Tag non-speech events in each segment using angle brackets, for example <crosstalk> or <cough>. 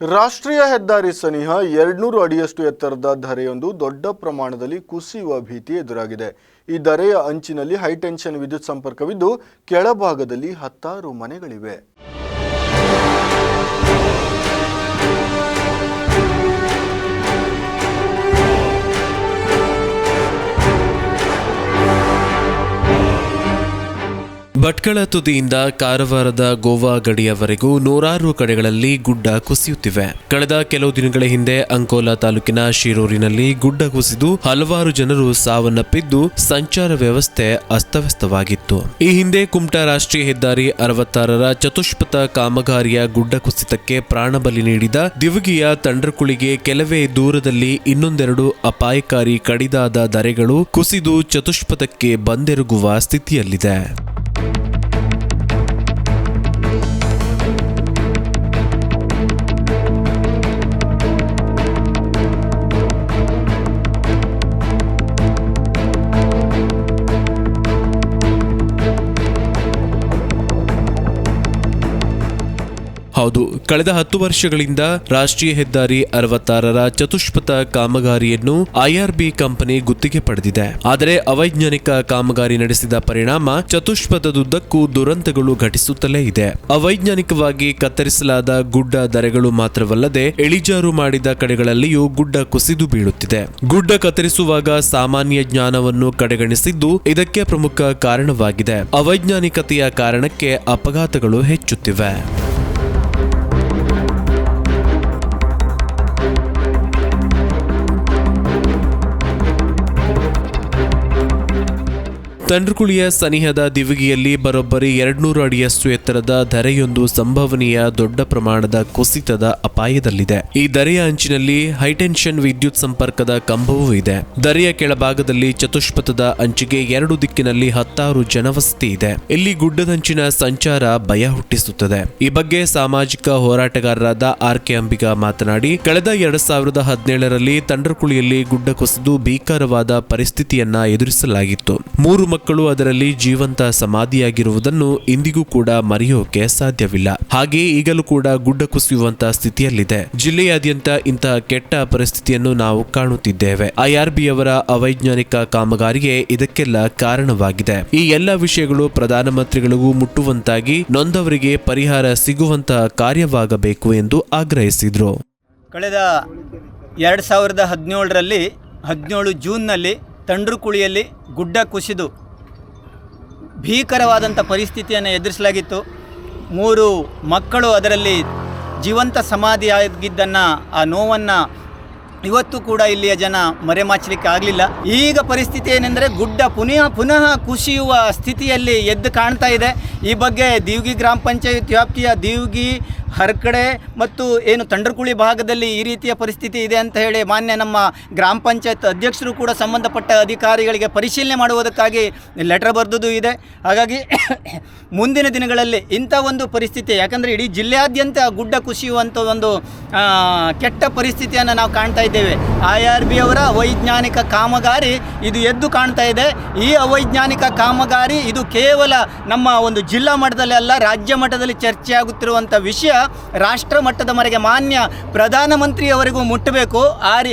ರಾಷ್ಟ್ರೀಯ ಹೆದ್ದಾರಿ ಸನಿಹ ಎರಡ್ನೂರು ಅಡಿಯಷ್ಟು ಎತ್ತರದ ಧರೆಯೊಂದು ದೊಡ್ಡ ಪ್ರಮಾಣದಲ್ಲಿ ಕುಸಿಯುವ ಭೀತಿ ಎದುರಾಗಿದೆ. ಈ ಧರೆಯ ಅಂಚಿನಲ್ಲಿ ಹೈಟೆನ್ಷನ್ ವಿದ್ಯುತ್ ಸಂಪರ್ಕವಿದ್ದು, ಕೆಳಭಾಗದಲ್ಲಿ ಹತ್ತಾರು ಮನೆಗಳಿವೆ. ಭಟ್ಕಳ ತುದಿಯಿಂದ ಕಾರವಾರದ ಗೋವಾ ಗಡಿಯವರೆಗೂ ನೂರಾರು ಕಡೆಗಳಲ್ಲಿ ಗುಡ್ಡ ಕುಸಿಯುತ್ತಿವೆ. ಕಳೆದ ಕೆಲವು ದಿನಗಳ ಹಿಂದೆ ಅಂಕೋಲಾ ತಾಲೂಕಿನ ಶಿರೂರಿನಲ್ಲಿ ಗುಡ್ಡ ಕುಸಿದು ಹಲವಾರು ಜನರು ಸಾವನ್ನಪ್ಪಿದ್ದು ಸಂಚಾರ ವ್ಯವಸ್ಥೆ ಅಸ್ತವ್ಯಸ್ತವಾಗಿತ್ತು. ಈ ಹಿಂದೆ ಕುಮಟಾ ರಾಷ್ಟ್ರೀಯ ಹೆದ್ದಾರಿ ಅರವತ್ತಾರರ ಚತುಷ್ಪಥ ಕಾಮಗಾರಿಯ ಗುಡ್ಡ ಕುಸಿತಕ್ಕೆ ಪ್ರಾಣಬಲಿ ನೀಡಿದ ದಿವಗಿಯ ತಂಡ್ರಕುಳಿಗೆ ಕೆಲವೇ ದೂರದಲ್ಲಿ ಇನ್ನೊಂದೆರಡು ಅಪಾಯಕಾರಿ ಕಡಿದಾದ ದರೆಗಳು ಕುಸಿದು ಚತುಷ್ಪಥಕ್ಕೆ ಬಂದೆರಗುವ ಸ್ಥಿತಿಯಲ್ಲಿದೆ. ಹೌದು, ಕಳೆದ ಹತ್ತು ವರ್ಷಗಳಿಂದ ರಾಷ್ಟ್ರೀಯ ಹೆದ್ದಾರಿ ಅರವತ್ತಾರರ ಚತುಷ್ಪಥ ಕಾಮಗಾರಿಯನ್ನು ಐಆರ್ಬಿ ಕಂಪನಿ ಗುತ್ತಿಗೆ ಪಡೆದಿದೆ. ಆದರೆ ಅವೈಜ್ಞಾನಿಕ ಕಾಮಗಾರಿ ನಡೆಸಿದ ಪರಿಣಾಮ ಚತುಷ್ಪಥದುದ್ದಕ್ಕೂ ದುರಂತಗಳು ಘಟಿಸುತ್ತಲೇ ಇದೆ. ಅವೈಜ್ಞಾನಿಕವಾಗಿ ಕತ್ತರಿಸಲಾದ ಗುಡ್ಡ ದರೆಗಳು ಮಾತ್ರವಲ್ಲದೆ ಇಳಿಜಾರು ಮಾಡಿದ ಕಡೆಗಳಲ್ಲಿಯೂ ಗುಡ್ಡ ಕುಸಿದು ಬೀಳುತ್ತಿದೆ. ಗುಡ್ಡ ಕತ್ತರಿಸುವಾಗ ಸಾಮಾನ್ಯ ಜ್ಞಾನವನ್ನು ಕಡೆಗಣಿಸಿದ್ದು ಇದಕ್ಕೆ ಪ್ರಮುಖ ಕಾರಣವಾಗಿದೆ. ಅವೈಜ್ಞಾನಿಕತೆಯ ಕಾರಣಕ್ಕೆ ಅಪಘಾತಗಳು ಹೆಚ್ಚುತ್ತಿವೆ. ತಂಡ್ರಕುಳಿಯ ಸನಿಹದ ದಿವಿಗಿಯಲ್ಲಿ ಬರೋಬ್ಬರಿ ಎರಡ್ನೂರು ಅಡಿಯಷ್ಟು ಎತ್ತರದ ಧರೆಯೊಂದು ಸಂಭವನೀಯ ದೊಡ್ಡ ಪ್ರಮಾಣದ ಕುಸಿತದ ಅಪಾಯದಲ್ಲಿದೆ. ಈ ದರೆಯ ಅಂಚಿನಲ್ಲಿ ಹೈಟೆನ್ಷನ್ ವಿದ್ಯುತ್ ಸಂಪರ್ಕದ ಕಂಬವೂ ಇದೆ. ದರೆಯ ಕೆಳಭಾಗದಲ್ಲಿ ಚತುಷ್ಪಥದ ಅಂಚಿಗೆ ಎರಡು ದಿಕ್ಕಿನಲ್ಲಿ ಹತ್ತಾರು ಜನವಸತಿ ಇದೆ. ಇಲ್ಲಿ ಗುಡ್ಡದಂಚಿನ ಸಂಚಾರ ಭಯ ಹುಟ್ಟಿಸುತ್ತದೆ. ಈ ಬಗ್ಗೆ ಸಾಮಾಜಿಕ ಹೋರಾಟಗಾರರಾದ ಆರ್ ಕೆ ಅಂಬಿಗಾ ಮಾತನಾಡಿ, ಕಳೆದ ಎರಡ್ ಸಾವಿರದ ಹದಿನೇಳರಲ್ಲಿ ತಂಡ್ರಕುಳಿಯಲ್ಲಿ ಗುಡ್ಡ ಕುಸಿದು ಭೀಕರವಾದ ಪರಿಸ್ಥಿತಿಯನ್ನ ಎದುರಿಸಲಾಗಿತ್ತು. ಮೂರು ಮಕ್ಕಳು ಅದರಲ್ಲಿ ಜೀವಂತ ಸಮಾಧಿಯಾಗಿರುವುದನ್ನು ಇಂದಿಗೂ ಕೂಡ ಮರೆಯೋಕೆ ಸಾಧ್ಯವಿಲ್ಲ. ಹಾಗೆ ಈಗಲೂ ಕೂಡ ಗುಡ್ಡ ಕುಸಿಯುವಂತಹ ಸ್ಥಿತಿಯಲ್ಲಿದೆ. ಜಿಲ್ಲೆಯಾದ್ಯಂತ ಇಂತಹ ಕೆಟ್ಟ ಪರಿಸ್ಥಿತಿಯನ್ನು ನಾವು ಕಾಣುತ್ತಿದ್ದೇವೆ. ಐಆರ್ಬಿಯವರ ಅವೈಜ್ಞಾನಿಕ ಕಾಮಗಾರಿಗೆ ಇದಕ್ಕೆಲ್ಲ ಕಾರಣವಾಗಿದೆ. ಈ ಎಲ್ಲ ವಿಷಯಗಳು ಪ್ರಧಾನಮಂತ್ರಿಗಳಿಗೂ ಮುಟ್ಟುವಂತಾಗಿ ನೊಂದವರಿಗೆ ಪರಿಹಾರ ಸಿಗುವಂತಹ ಕಾರ್ಯವಾಗಬೇಕು ಎಂದು ಆಗ್ರಹಿಸಿದರು. ಕಳೆದ ಎರಡು ಸಾವಿರದ ಹದಿನೇಳರಲ್ಲಿ ಹದಿನೇಳು ಜೂನ್ನಲ್ಲಿ ತಂಡ್ರುಕುಳಿಯಲ್ಲಿ ಗುಡ್ಡ ಕುಸಿದು ಭೀಕರವಾದಂಥ ಪರಿಸ್ಥಿತಿಯನ್ನು ಎದುರಿಸಲಾಗಿತ್ತು. ಮೂರು ಮಕ್ಕಳು ಅದರಲ್ಲಿ ಜೀವಂತ ಸಮಾಧಿಯಾಗಿದ್ದನ್ನು ಆ ನೋವನ್ನು ಇವತ್ತು ಕೂಡ ಇಲ್ಲಿಯ ಜನ ಮರೆಮಾಚಲಿಕ್ಕೆ ಆಗಲಿಲ್ಲ. ಈಗ ಪರಿಸ್ಥಿತಿ ಏನೆಂದರೆ ಗುಡ್ಡ ಪುನಃ ಪುನಃ ಕುಸಿಯುವ ಸ್ಥಿತಿಯಲ್ಲಿ ಎದ್ದು ಕಾಣ್ತಾ ಇದೆ. ಈ ಬಗ್ಗೆ ದೀವ್ಗಿ ಗ್ರಾಮ ಪಂಚಾಯತ್ ವ್ಯಾಪ್ತಿಯ ದೀವ್ಗಿ, ಹರ್ಕಡೆ ಮತ್ತು ಏನು ತಂಡರ್ಕುಳಿ ಭಾಗದಲ್ಲಿ ಈ ರೀತಿಯ ಪರಿಸ್ಥಿತಿ ಇದೆ ಅಂತ ಹೇಳಿ ಮಾನ್ಯ ನಮ್ಮ ಗ್ರಾಮ ಪಂಚಾಯತ್ ಅಧ್ಯಕ್ಷರು ಕೂಡ ಸಂಬಂಧಪಟ್ಟ ಅಧಿಕಾರಿಗಳಿಗೆ ಪರಿಶೀಲನೆ ಮಾಡುವುದಕ್ಕಾಗಿ ಲೆಟರ್ ಬರೆದುದು ಇದೆ. ಹಾಗಾಗಿ <coughs> ಮುಂದಿನ ದಿನಗಳಲ್ಲಿ ಇಂಥ ಒಂದು ಪರಿಸ್ಥಿತಿ, ಯಾಕಂದರೆ ಇಡೀ ಜಿಲ್ಲೆಯಾದ್ಯಂತ ಗುಡ್ಡ ಕುಸಿಯುವಂಥ ಒಂದು ಕೆಟ್ಟ ಪರಿಸ್ಥಿತಿಯನ್ನು ನಾವು ಕಾಣ್ತಾ ಇದ್ದೇವೆ. ಐ ಆರ್ ಬಿ ಅವರ ಅವೈಜ್ಞಾನಿಕ ಕಾಮಗಾರಿ ಇದು ಎದ್ದು ಕಾಣ್ತಾ ಇದೆ. ಈ ಅವೈಜ್ಞಾನಿಕ ಕಾಮಗಾರಿ ಇದು ಕೇವಲ ನಮ್ಮ ಒಂದು ಜಿಲ್ಲಾ ಮಟ್ಟದಲ್ಲಿ ಅಲ್ಲ, ರಾಜ್ಯ ಮಟ್ಟದಲ್ಲಿ ಚರ್ಚೆ ಆಗುತ್ತಿರುವಂಥ ವಿಷಯ ರಾಷ್ಟ್ರ ಮಟ್ಟದ ಮರೆಗೆ ಮಾನ್ಯ ಪ್ರಧಾನಮಂತ್ರಿಯವರಿಗೂ ಮುಟ್ಟಬೇಕು. ಆ ರೀ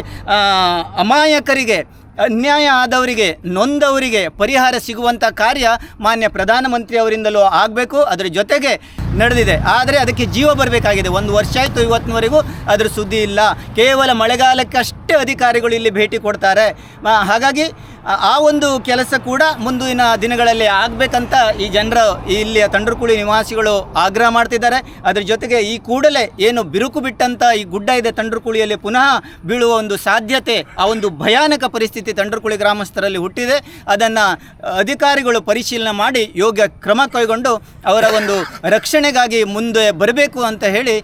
ಅಮಾಯಕರಿಗೆ, ಅನ್ಯಾಯ ಆದವರಿಗೆ, ನೊಂದವರಿಗೆ ಪರಿಹಾರ ಸಿಗುವಂಥ ಕಾರ್ಯ ಮಾನ್ಯ ಪ್ರಧಾನಮಂತ್ರಿ ಅವರಿಂದಲೂ ಆಗಬೇಕು. ಅದರ ಜೊತೆಗೆ ನಡೆದಿದೆ. ಆದರೆ ಅದಕ್ಕೆ ಜೀವ ಬರಬೇಕಾಗಿದೆ. ಒಂದು ವರ್ಷ ಆಯಿತು, ಇವತ್ತಿನವರೆಗೂ ಅದರ ಸುದ್ದಿ ಇಲ್ಲ. ಕೇವಲ ಮಳೆಗಾಲಕ್ಕಷ್ಟೇ ಅಧಿಕಾರಿಗಳು ಇಲ್ಲಿ ಭೇಟಿ ಕೊಡ್ತಾರೆ. ಹಾಗಾಗಿ, ಆ- ಒಂದು ಕೆಲಸ ಕೂಡ ಮುಂದಿನ ದಿನಗಳಲ್ಲಿ ಆಗಬೇಕಂತ ಈ ಜನರು ಇಲ್ಲಿಯ ತಂಡ್ರಕುಳಿ ನಿವಾಸಿಗಳು ಆಗ್ರಹ ಮಾಡ್ತಿದ್ದಾರೆ. ಅದರ ಜೊತೆಗೆ ಈ ಕೂಡಲೇ ಏನು ಬಿರುಕು ಬಿಟ್ಟಂಥ ಈ ಗುಡ್ಡ ಇದೆ ತಂಡ್ರಕುಳಿಯಲ್ಲಿ ಪುನಃ ಬೀಳುವ ಒಂದು ಸಾಧ್ಯತೆ, ಆ ಒಂದು ಭಯಾನಕ ಪರಿಸ್ಥಿತಿ ತಂಡ್ರಕುಳಿ ಗ್ರಾಮಸ್ಥರಲ್ಲಿ ಹುಟ್ಟಿದೆ. ಅದನ್ನು ಅಧಿಕಾರಿಗಳು ಪರಿಶೀಲನೆ ಮಾಡಿ ಯೋಗ್ಯ ಕ್ರಮ ಕೈಗೊಂಡು ಅವರ ಒಂದು ರಕ್ಷಣೆಗಾಗಿ ಮುಂದೆ ಬರಬೇಕು ಅಂತ ಹೇಳಿ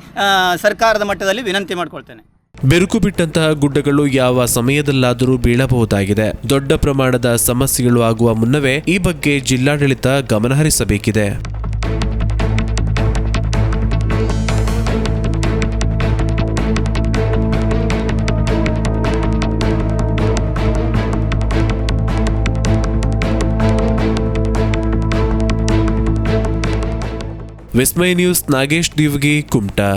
ಸರ್ಕಾರದ ಮಟ್ಟದಲ್ಲಿ ವಿನಂತಿ ಮಾಡ್ಕೊಳ್ತೇನೆ. ಬೆರುಕು ಬಿಟ್ಟಂತಹ ಗುಡ್ಡಗಳು ಯಾವ ಸಮಯದಲ್ಲಾದರೂ ಬೀಳಬಹುದಾಗಿದೆ. ದೊಡ್ಡ ಪ್ರಮಾಣದ ಸಮಸ್ಯೆಗಳು ಆಗುವ ಮುನ್ನವೇ ಈ ಬಗ್ಗೆ ಜಿಲ್ಲಾಡಳಿತ ಗಮನಹರಿಸಬೇಕಿದೆ. ವಿಸ್ಮಯ ನ್ಯೂಸ್ ನಾಗೇಶ್ ದಿವ್ಗಿ ಕುಮಟಾ